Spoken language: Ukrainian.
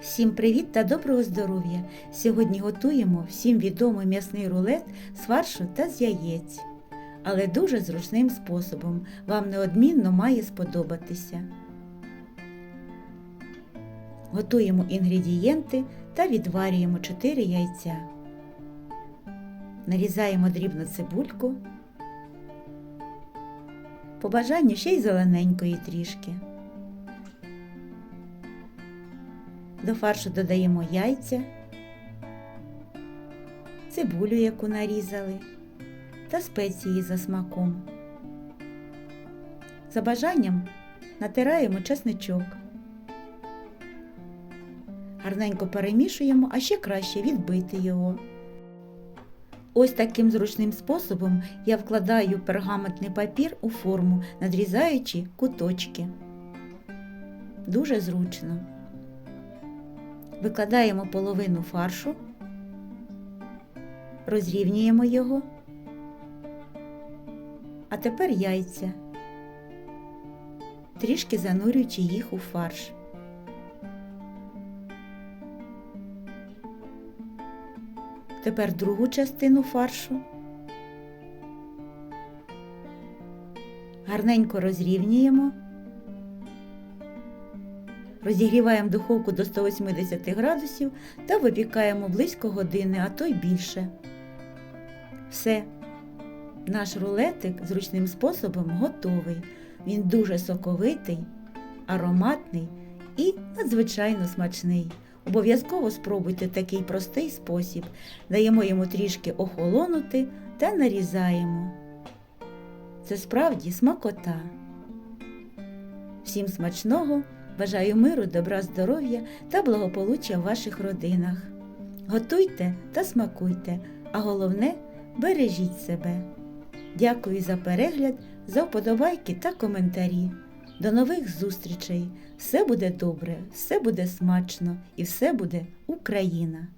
Всім привіт та доброго здоров'я! Сьогодні готуємо всім відомий м'ясний рулет з фаршу та з яєць. Але дуже зручним способом. Вам неодмінно має сподобатися. Готуємо інгредієнти та відварюємо 4 яйця. Нарізаємо дрібно цибульку. По бажанню ще й зелененької трішки. До фаршу додаємо яйця, цибулю, яку нарізали, та спеції за смаком. За бажанням натираємо чесничок. Гарненько перемішуємо, а ще краще відбити його. Ось таким зручним способом я вкладаю пергаментний папір у форму, надрізаючи куточки. Дуже зручно. Викладаємо половину фаршу, розрівнюємо його, а тепер яйця, трішки занурюючи їх у фарш. Тепер другу частину фаршу. Гарненько розрівнюємо. Розігріваємо духовку до 180 градусів та випікаємо близько години, а то й більше. Все. Наш рулетик зручним способом готовий. Він дуже соковитий, ароматний і надзвичайно смачний. Обов'язково спробуйте такий простий спосіб. Даємо йому трішки охолонути та нарізаємо. Це справді смакота. Всім смачного! Бажаю миру, добра, здоров'я та благополуччя в ваших родинах. Готуйте та смакуйте, а головне бережіть себе. Дякую за перегляд, за вподобайки та коментарі. До нових зустрічей! Все буде добре, все буде смачно і все буде Україна!